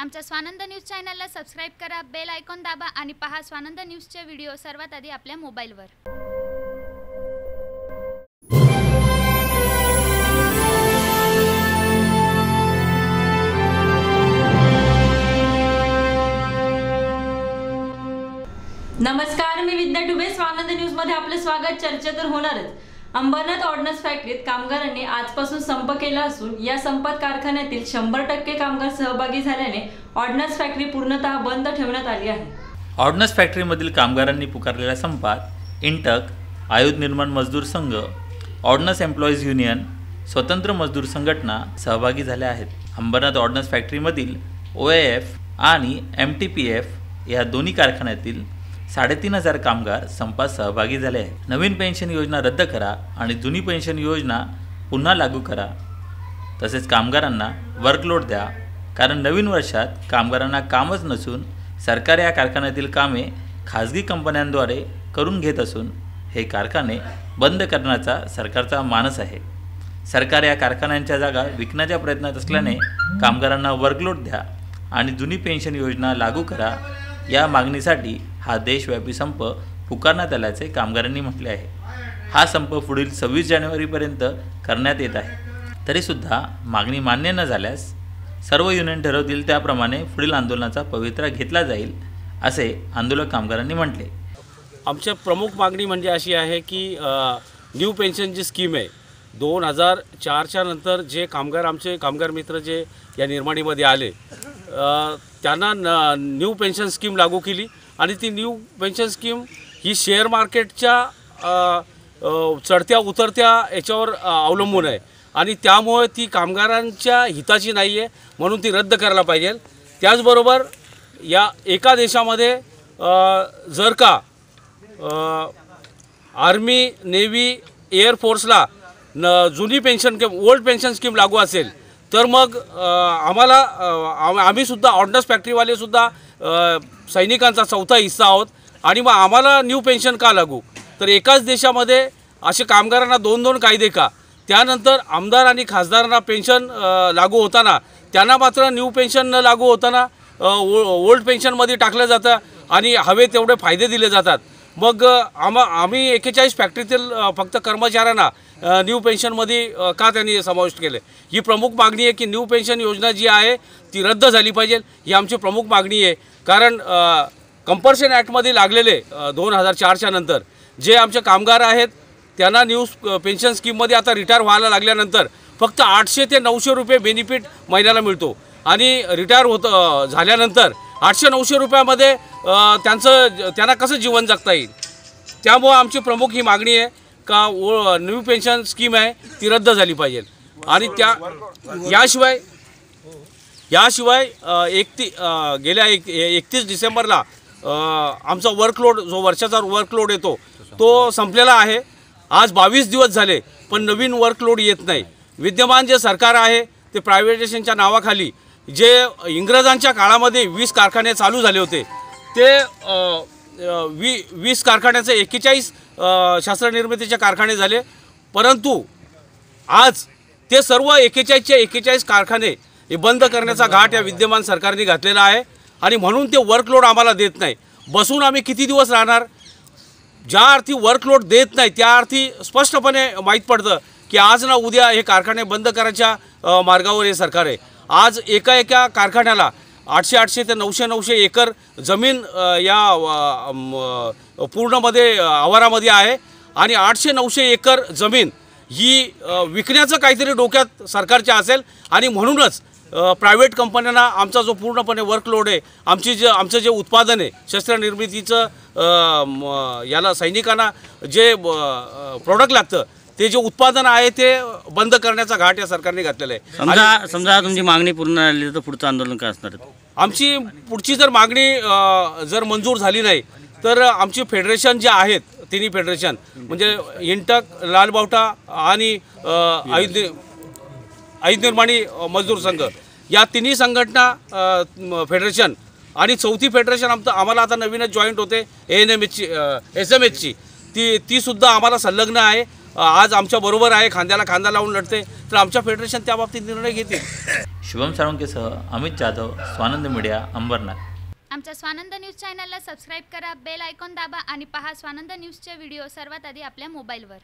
आमच्या स्वानंद न्यूज चॅनलला सबस्क्राईब करा बेल आयकॉन दाबा आणि पहा स्वानंद न्यूजचे व्हिडिओ सर्वात आधी आपल्या मोबाईलवर. नमस्कार मी विद्या डुबे. स्वानंद न्यूजमध्ये आपलं स्वागत. चर्चा तर होणारच. अंबरनाथ ऑर्डनन्स फॅक्टरीत कामगारांनी आजपासून संप केला असून या संपात कारखान्यातील शंभर टक्के कामगार सहभागी झाल्याने ऑर्डनन्स फॅक्टरी पूर्णतः बंद ठेवण्यात आली आहे. ऑर्डनन्स फॅक्टरीमधील कामगारांनी पुकारलेल्या संपात इंटक आयुध निर्माण मजदूर संघ ऑर्डनन्स एम्प्लॉईज युनियन स्वतंत्र मजदूर संघटना सहभागी झाल्या आहेत. अंबरनाथ ऑर्डनन्स फॅक्टरीमधील ओ एफ आणि एम टी पी एफ या दोन्ही कारखान्यातील साडेतीन हजार कामगार संपात सहभागी झाले आहेत. नवीन पेन्शन योजना रद्द करा आणि जुनी पेन्शन योजना पुन्हा लागू करा. तसेच कामगारांना वर्कलोड द्या कारण नवीन वर्षात कामगारांना कामच नसून सरकार या कारखान्यातील कामे खाजगी कंपन्यांद्वारे करून घेत असून हे कारखाने बंद करण्याचा सरकारचा मानस आहे. सरकार या कारखान्यांच्या जागा विकण्याच्या प्रयत्नात असल्याने कामगारांना वर्कलोड द्या आणि जुनी पेन्शन योजना लागू करा या मागणीसाठी हा देशव्यापी संप पुकारण्यात आल्याचे कामगारांनी म्हटले आहे. हा संप पुढील सव्वीस जानेवारीपर्यंत करण्यात येत आहे. तरीसुद्धा मागणी मान्य न झाल्यास सर्व युनियन ठरवतील त्याप्रमाणे पुढील आंदोलनाचा पवित्रा घेतला जाईल असे आंदोलक कामगारांनी म्हटले. आमच्या प्रमुख मागणी म्हणजे अशी आहे की न्यू पेन्शन जी स्कीम आहे. दोन हजार चारच्या नंतर जे कामगार आमचे कामगार मित्र जे या निर्माणीमध्ये आले त्यांना न न्यू पेन्शन स्कीम लागू केली. आणि ती न्यू पेन्शन स्कीम ही शेअर मार्केटच्या चढत्या उतरत्या याच्यावर अवलंबून आहे. आणि त्यामुळे ती कामगारांच्या हिताची नाही आहे म्हणून ती रद्द करायला पाहिजे. त्याचबरोबर या एका देशामध्ये जर का आर्मी नेव्ही एअरफोर्सला न जुनी pension scheme old pension scheme लागू असेल तर मग आम्हाला आम्हीसुद्धा ऑर्डनन्स फॅक्टरीवालेसुद्धा सैनिकांचा चौथा हिस्सा आहोत. आणि मग आम्हाला न्यू पेन्शन का लागू? तर एकाच देशामध्ये असे कामगारांना दोन दोन कायदे का? त्यानंतर आमदार आणि खासदारांना पेन्शन लागू होताना त्यांना मात्र न्यू पेन्शन न लागू होताना ओ ओल्ड पेन्शनमध्ये टाकलं जातं आणि हवे तेवढे फायदे दिले जातात. मग आम्हा आम्ही एकेचाळीस फॅक्टरीतील फक्त कर्मचाऱ्यांना न्यू पेन्शनमध्ये का त्यांनी समाविष्ट केले ही प्रमुख मागणी आहे की न्यू पेन्शन योजना जी आहे ती रद्द झाली पाहिजे. ही आमची प्रमुख मागणी आहे. कारण कंपल्शन ॲक्टमध्ये लागलेले दोन हजार चारच्या नंतर जे आमचे कामगार आहेत त्यांना न्यू पेन्शन स्कीममध्ये आता रिटायर व्हायला लागल्यानंतर फक्त आठशे ते नऊशे रुपये बेनिफिट महिन्याला मिळतो. आणि रिटायर होत झाल्यानंतर आठशे नऊशे रुपयामध्ये त्यांचं त्यांना कसं जीवन जगता येईल? त्यामुळं आमची प्रमुख ही मागणी आहे. का ओ न्यू पेन्शन स्कीम आहे ती रद्द झाली पाहिजे. आणि त्या याशिवाय याशिवाय एकती गेल्या एक एकतीस डिसेंबरला आमचा वर्कलोड जो वर्षाचा वर्कलोड येतो तो संपलेला आहे. आज बावीस दिवस झाले पण नवीन वर्कलोड येत नाही. विद्यमान जे सरकार आहे ते प्रायव्हेटायझेशनच्या नावाखाली जे इंग्रजांच्या काळामध्ये वीस कारखाने चालू झाले होते ते वी वीस कारखान्याचे एक्केचाळीस शास्त्रनिर्मितीचे कारखाने झाले. परंतु आज ते सर्व एकेचाळीसचे एकेचाळीस कारखाने हे बंद करण्याचा घाट या विद्यमान सरकारने घातलेला आहे. आणि म्हणून ते वर्कलोड आम्हाला देत नाही. बसून आम्ही किती दिवस राहणार? ज्या अर्थी वर्कलोड देत नाही त्या अर्थी स्पष्टपणे माहीत पडतं की आज ना उद्या हे कारखाने बंद करायच्या मार्गावर हे सरकार आहे. आज एका एका कारखान्याला आठशे आठशे ते नऊशे नऊशे एकर जमीन या पूर्णमध्ये आवारामध्ये आहे. आणि आठशे नऊशे एकर जमीन ही विकण्याचं काहीतरी डोक्यात सरकारच्या असेल. आणि म्हणूनच प्रायव्हेट कंपन्यांना आमचा जो पूर्णपणे वर्कलोड आहे आमची जे आमचं जे उत्पादन आहे शस्त्रनिर्मितीचं म, याला सैनिकांना जे प्रोडक्ट लागतं ते जे उत्पादन आहे ते बंद करण्याचा घाट या सरकारने घातलेला आहे. समजा समजा तुमची मागणी पूर्ण झाली तर पुढचं आंदोलन काय असणार आहे? आमची पुढची जर मागणी जर मंजूर झाली नाही तर आमची फेडरेशन जे आहेत तिन्ही फेडरेशन म्हणजे इंटक लालबावटा आणि आयुध निर्माणी मजदूर संघ या तिन्ही संघटना फेडरेशन आणि चौथी फेडरेशन आमचं आम्हाला आता नवीनच जॉईंट होते ए एन एम एचची एस एम एचची ती तीसुद्धा आम्हाला संलग्न आहे. आज आमच्या बरोबर आहे खांद्याला खांदा लावून लढते तर आमच्या फेडरेशन त्या बाबतीत निर्णय घेतील. शुभम साळुंकेसह अमित जाधव स्वानंद मीडिया अंबरनाथ. आमच्या स्वानंद न्यूज चॅनलला सबस्क्राईब करा बेल आयकॉन दाबा आणि पहा स्वानंद न्यूजचे व्हिडिओ सर्वात आधी आपल्या मोबाईलवर.